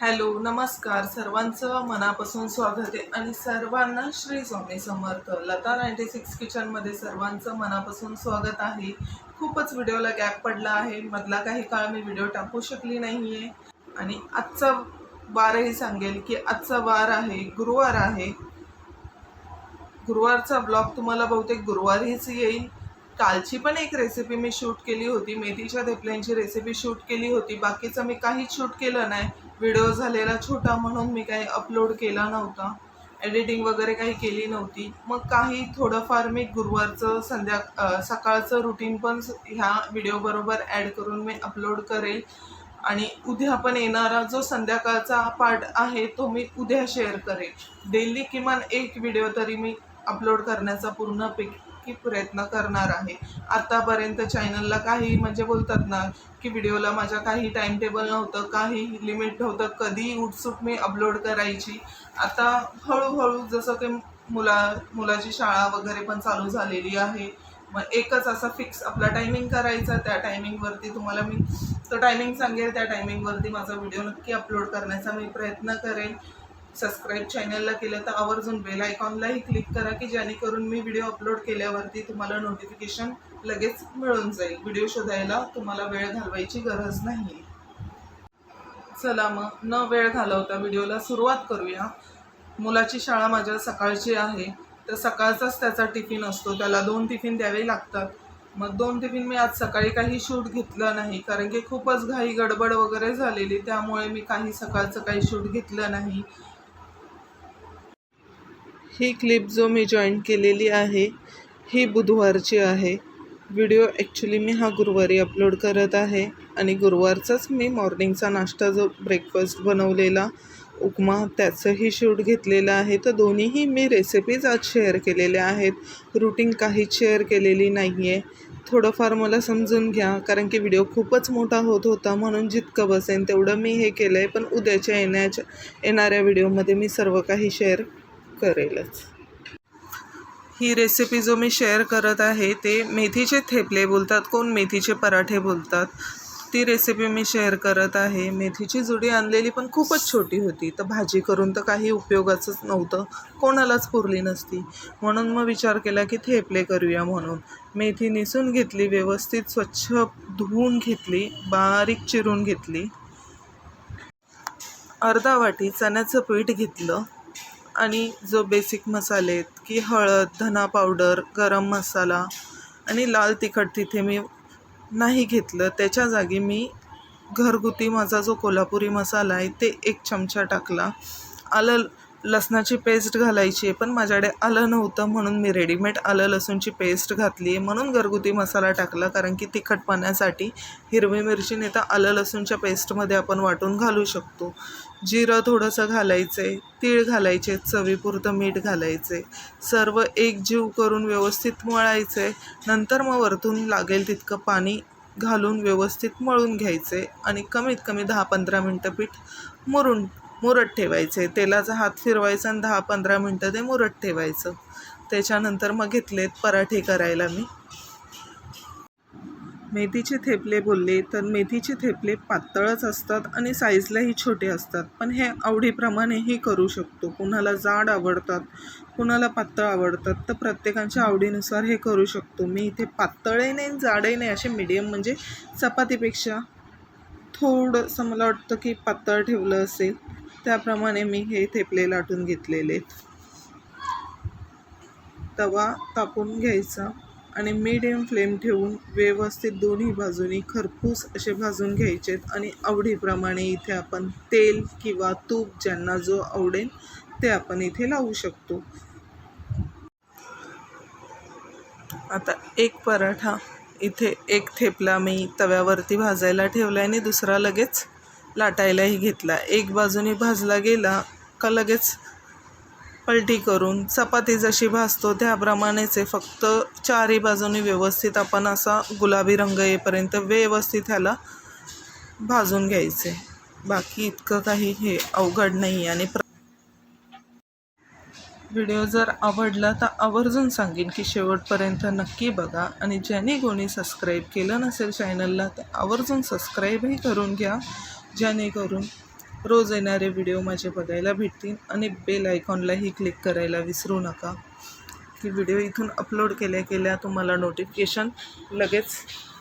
Hello नमस्कार. सर्वांचं मनापासून स्वागत आहे आणि सर्वांना श्री स्वामी समर्थ. लता नाईन्टी सिक्स किचनमध्ये सर्वांचं मनापासून स्वागत आहे. खूपच व्हिडिओला गॅप पडला आहे. मधला काही काळ मी व्हिडिओ टाकू शकली नाही आहे आणि आजचा वारही सांगेल की आजचा वार आहे गुरुवार आहे. गुरुवारचा ब्लॉग तुम्हाला बहुतेक गुरुवारीच येईल. कालची पण एक रेसिपी मी शूट केली होती. मेथीच्या थेपल्यांची रेसिपी शूट केली होती. बाकीचं मी काहीच शूट केलं नाही. व्हिडिओ झालेला छोटा म्हणून मी काही अपलोड केला नव्हता. एडिटिंग वगैरे काही केली नव्हती. मग काही थोडंफार मी गुरुवारचं संध्या सकाळचं रुटीन पण ह्या व्हिडिओबरोबर ॲड करून मी अपलोड करेल. आणि उद्या पण येणारा जो संध्याकाळचा पार्ट आहे तो मी उद्या शेअर करेल. डेली किमान एक व्हिडिओ तरी मी अपलोड करण्याचा पूर्ण पिक नक्की प्रयत्न करणार आहे. आतापर्यंत चॅनलला काही म्हणजे बोलतात ना की व्हिडिओला माझ्या काही टाईम टेबल नव्हतं काही लिमिट नव्हतं कधी उठसूट मी अपलोड करायची. आता हळूहळू जसं ते मुला मुलाची शाळा वगैरे पण चालू झालेली आहे. मग एकच असा फिक्स आपला टायमिंग करायचा त्या टायमिंगवरती तुम्हाला मी तो टायमिंग सांगेल त्या टायमिंगवरती माझा व्हिडिओ नक्की अपलोड करण्याचा मी प्रयत्न करेन. सबस्क्राईब चॅनलला केलं तर आवर्जून बेल आयकॉनलाही क्लिक करा की जेणेकरून मी व्हिडिओ अपलोड केल्यावरती तुम्हाला नोटिफिकेशन लगेच मिळून जाईल. व्हिडिओ शोधायला तुम्हाला वेळ घालवायची गरज नाही. चला मग न वेळ घालवता व्हिडिओला सुरुवात करूया. मुलाची शाळा माझ्या सकाळची आहे. तर सकाळचाच त्याचा टिफिन असतो. त्याला दोन टिफिन द्यावे लागतात. मग दोन टिफिन मी आज सकाळी काही शूट घेतलं नाही. कारण की खूपच घाई गडबड वगैरे झालेली. त्यामुळे मी काही सकाळचं काही शूट घेतलं नाही. ही क्लिप जो मी जॉईन केलेली आहे ही बुधवारची आहे. व्हिडिओ ॲक्च्युली मी हा गुरुवारी अपलोड करत आहे आणि गुरुवारचाच मी मॉर्निंगचा नाश्ता जो ब्रेकफास्ट बनवलेला उपमा त्याचंही शूट घेतलेलं आहे. तर दोन्हीही मी रेसिपीज आज शेअर केलेल्या आहेत. रुटीन काहीच शेअर केलेली नाही आहे थोडंफार मला समजून घ्या कारण की व्हिडिओ खूपच मोठा होत होता म्हणून जितकं बसेन तेवढं मी हे केलं आहे पण उद्याच्या येण्याच्या येणाऱ्या व्हिडिओमध्ये मी सर्व काही शेअर करेलच. ही रेसिपी जो मी शेअर करत आहे ते मेथीचे थेपले बोलतात कोण मेथीचे पराठे बोलतात ती रेसिपी मी शेअर करत आहे. मेथीची जुडी आणलेली पण खूपच छोटी होती तर भाजी करून तर काही उपयोगाचंच नव्हतं कोणालाच पुरली नसती. म्हणून मग विचार केला की थेपले करूया म्हणून. मेथी निसून घेतली व्यवस्थित स्वच्छ धुवून घेतली बारीक चिरून घेतली. अर्धा वाटी चण्याचं पीठ घेतलं. आणि जो बेसिक मसाले आहेत की हळद धना पावडर गरम मसाला आणि लाल तिखट तिथे मी नाही घेतलं. त्याच्या जागी मी घरगुती माझा जो कोल्हापुरी मसाला आहे ते एक चमचा टाकला. आलं लसणाची पेस्ट घालायची आहे पण माझ्याकडे आलं नव्हतं म्हणून मी रेडीमेड आलं लसूणची पेस्ट घातली आहे म्हणून घरगुती मसाला टाकला. कारण की तिखटपणासाठी हिरवी मिरची नाही तर आलं लसूणच्या पेस्टमध्ये आपण वाटून घालू शकतो. जिरं थोडंसं घालायचं आहे तीळ घालायचे चवीपुरतं मीठ घालायचे. सर्व सर्व एकजीव करून व्यवस्थित मळायचे. नंतर मग वरतून लागेल तितकं पाणी घालून व्यवस्थित मळून घ्यायचे आणि कमीत कमी दहा पंधरा मिनटं पीठ मुरून मुरत ठेवायचे. तेलाचा हात फिरवायचा आणि दहा पंधरा मिनटं ते मुरत ठेवायचं. त्याच्यानंतर मग घेतलेत पराठे करायला मी. मेथीचे थेपले बोलले तर मेथीचे थेपले पातळच असतात आणि साईजलाही छोटे असतात. पण हे आवडीप्रमाणेही करू शकतो. कुणाला जाड आवडतात कुणाला पातळ आवडतात तर प्रत्येकांच्या आवडीनुसार हे करू शकतो. मी इथे पातळही नाही जाडही नाही असे मीडियम म्हणजे चपातीपेक्षा थोडंसं मला वाटतं की पातळ ठेवलं असेल. त्याप्रमाणे मी हे थेपले लाटून घेतलेले आहेत. तवा तापून घ्यायचा. आणि मीडियम फ्लेम ठेवून व्यवस्थित दोन्ही बाजूनी खरपूस असे भाजून घ्यायचेत आणि आवडीप्रमाणे इथे आपण तेल किंवा तूप ज्यांना जो आवडेल ते आपण इथे लावू शकतो. आता एक पराठा इथे एक थेपला मी तव्यावरती भाजायला ठेवला आणि दुसरा लगेच लाटायलाही घेतला. एक बाजूने भाजला गेला का लगेच पलटी करून चपाती जशी भाजतो त्याप्रमाणेच आहे. फक्त चारही बाजूनी व्यवस्थित आपण असा गुलाबी रंग येईपर्यंत व्यवस्थित ह्याला भाजून घ्यायचे. बाकी इतकं काही हे अवघड नाही आणि प्र व्हिडिओ जर आवडला तर आवर्जून सांगेन की शेवटपर्यंत नक्की बघा आणि ज्याने कोणी सबस्क्राईब केलं नसेल चॅनलला तर आवर्जून सबस्क्राईबही करून घ्या. जेणेकरून रोज येणारे व्हिडिओ माझे बघायला भेटतील आणि बेल आयकॉनलाही क्लिक करायला विसरू नका. की व्हिडिओ इथून अपलोड केल्या केल्या तुम्हाला नोटिफिकेशन लगेच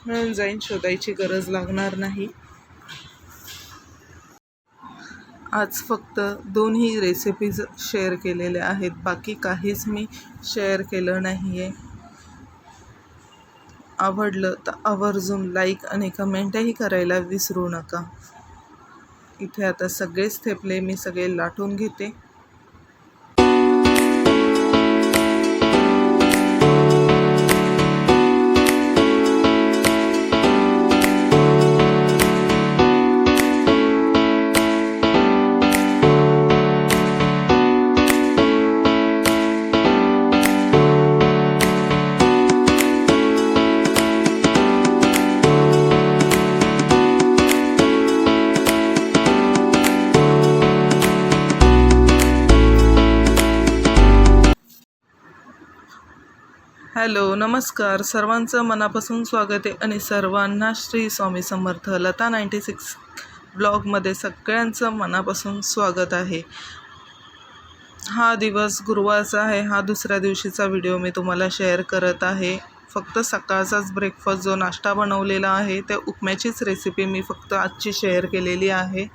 मिळून जाईल शोधायची गरज लागणार नाही. आज फक्त दोन्ही रेसिपीज शेअर केलेल्या आहेत बाकी काहीच मी शेअर केलं नाही आहे आवडलं तर आवर्जून लाईक आणि कमेंटही करायला विसरू नका. इथे आता सगळेच थेपले मी सगळे लाटून घेते. हॅलो नमस्कार. सर्वांचं मनापासून स्वागत आहे आणि सर्वांना श्री स्वामी समर्थ लता नाईंटी सिक्स ब्लॉगमध्ये सगळ्यांचं मनापासून स्वागत आहे. हा दिवस गुरुवारचा आहे. हा दुसऱ्या दिवशीचा व्हिडिओ मी तुम्हाला शेअर करत आहे. फक्त सकाळचाच ब्रेकफास्ट जो नाश्ता बनवलेला आहे त्या उपम्याचीच रेसिपी मी फक्त आजची शेअर केलेली आहे.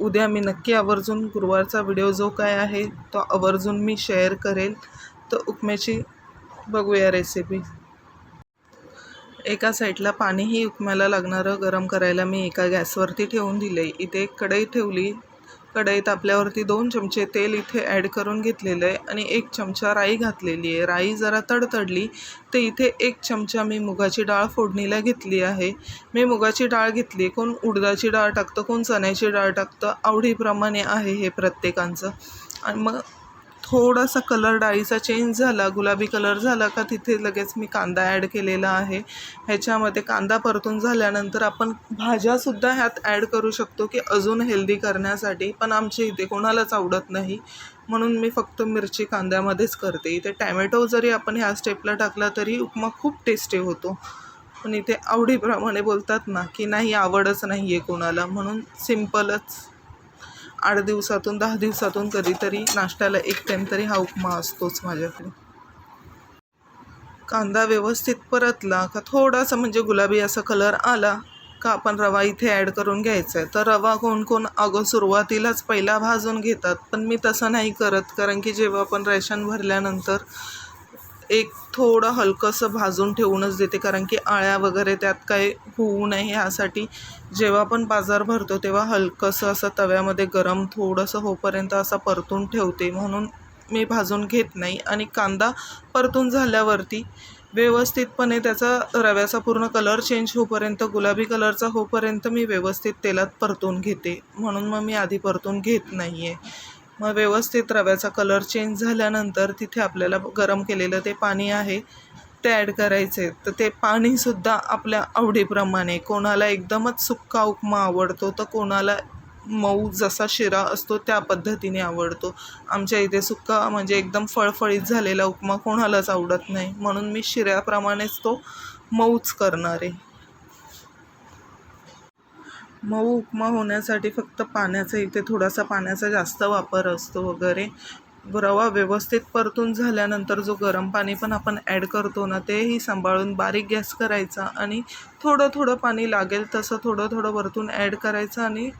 उद्या मी नक्की आवर्जून गुरुवारचा व्हिडिओ जो काय आहे तो आवर्जून मी शेअर करेल. तर उपम्याची बघूया रेसिपी एका साईडला पाणीही उकमायला लागणारं गरम करायला मी एका गॅसवरती ठेवून दिले इथे एक कढई ठेवली. कढई तापल्यावरती दोन चमचे तेल इथे ॲड करून घेतलेलं आहे आणि एक चमचा राई घातलेली आहे. राई जरा तडतडली तर इथे एक चमचा मी मुगाची डाळ फोडणीला घेतली आहे. मी मुगाची डाळ घेतली. कोण उडदाची डाळ टाकतं कोण चण्याची डाळ टाकतं आवडीप्रमाणे आहे हे प्रत्येकांचं. आणि मग थोडासा कलर डाळीचा चेंज झाला गुलाबी कलर झाला का तिथे लगेच मी कांदा ॲड केलेला आहे. ह्याच्यामध्ये कांदा परतून झाल्यानंतर आपण भाज्यासुद्धा ह्यात ॲड करू शकतो की अजून हेल्दी करण्यासाठी पण आमच्या इथे कोणालाच आवडत नाही. म्हणून मी फक्त मिरची कांद्यामध्येच करते. इथे टॅमॅटो जरी आपण ह्या स्टेपला टाकला तरी उपमा खूप टेस्टी होतो. पण इथे आवडीप्रमाणे बोलतात ना की नाही आवडच नाही आहे कोणाला. म्हणून सिम्पलच आठ दिवसातून दहा दिवसातून कधीतरी नाश्त्याला एक टाईम तरी हा उपमा असतोच माझ्याकडे. कांदा व्यवस्थित परतला का थोडासा म्हणजे गुलाबी असा कलर आला का आपण रवा इथे ॲड करून घ्यायचा आहे तर रवा कोण कोण अगं सुरुवातीलाच पहिला भाजून घेतात पण मी तसं नाही करत. कारण की जेव्हा आपण रेशन भरल्यानंतर एक थोडं हलकंसं भाजून ठेवूनच देते कारण की आळ्या वगैरे त्यात काही होऊ नये ह्यासाठी. जेव्हा पण बाजार भरतो तेव्हा हलकंसं असं तव्यामध्ये गरम थोडंसं होपर्यंत असं परतून ठेवते म्हणून मी भाजून घेत नाही. आणि कांदा परतून झाल्यावरती व्यवस्थितपणे त्याचा रव्याचा पूर्ण कलर चेंज होपर्यंत गुलाबी कलरचा होपर्यंत मी व्यवस्थित तेलात परतून घेते म्हणून मग मी आधी परतून घेत नाही आहे मग व्यवस्थित रव्याचा कलर चेंज झाल्यानंतर तिथे आपल्याला गरम केलेलं ते पाणी आहे ते ॲड करायचे तर ते पाणीसुद्धा आपल्या आवडीप्रमाणे कोणाला एकदमच सुक्का उपमा आवडतो तर कोणाला मऊ जसा शिरा असतो त्या पद्धतीने आवडतो. आमच्या इथे सुक्का म्हणजे एकदम फळफळीत झालेला उपमा कोणालाच आवडत नाही. म्हणून मी शिऱ्याप्रमाणेच तो मऊच करणार. आहे मऊ उपमा होण्यासाठी फक्त पाण्याचा इथे थोडासा पाण्याचा जास्त वापर असतो वगैरे. रवा व्यवस्थित परतून झाल्यानंतर जो गरम पाणी पण आपण ॲड करतो ना तेही सांभाळून बारीक गॅस करायचा आणि थोडं थोडं पाणी लागेल तसं थोडं थोडं वरतून ॲड करायचं आणि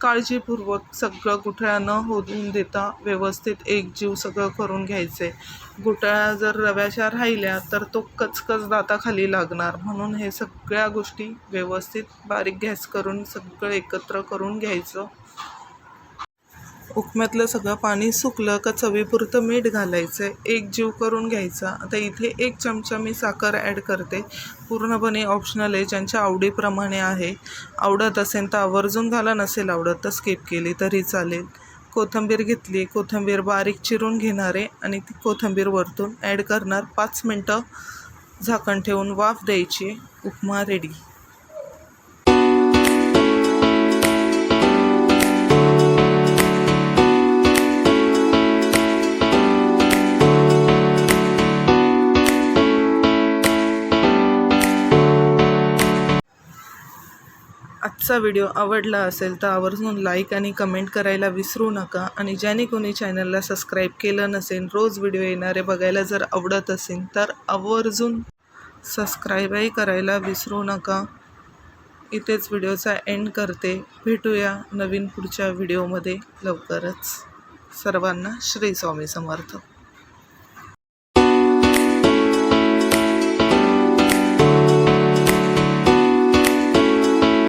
काळजीपूर्वक सगळं गुठळ्या न होऊन देता व्यवस्थित एकजीव सगळं करून घ्यायचं. आहे गुठळ्या जर रव्याच्या राहिल्या तर तो कचकच दाताखाली लागणार. म्हणून हे सगळ्या गोष्टी व्यवस्थित बारीक गॅस करून सगळं एकत्र करून घ्यायचं. उपम्यातलं सगळं पाणी सुकलं का चवीपुरतं मीठ घालायचं आहे एक जीव करून घ्यायचा. आता इथे एक चमचा मी साखर ॲड करते. पूर्णपणे ऑप्शनल आहे ज्यांच्या आवडीप्रमाणे आहे. आवडत असेल तर आवर्जून घाला नसेल आवडत तर स्किप केली तरी चालेल. कोथिंबीर घेतली कोथिंबीर बारीक चिरून घेणार आहे आणि ती कोथिंबीर वरतून ॲड करणार पाच मिनटं झाकण ठेवून वाफ द्यायची. उपमा रेडी आजचा व्हिडिओ आवडला असेल तर आवर्जून लाईक आणि कमेंट करायला विसरू नका आणि ज्याने कोणी चॅनलला सबस्क्राईब केलं नसेल रोज व्हिडिओ येणारे बघायला जर आवडत असेल तर आवर्जून सबस्क्राईबही करायला विसरू नका. इथेच व्हिडिओचा एंड करते. भेटूया नवीन पुढच्या व्हिडिओमध्ये लवकरच. सर्वांना श्री स्वामी समर्थ.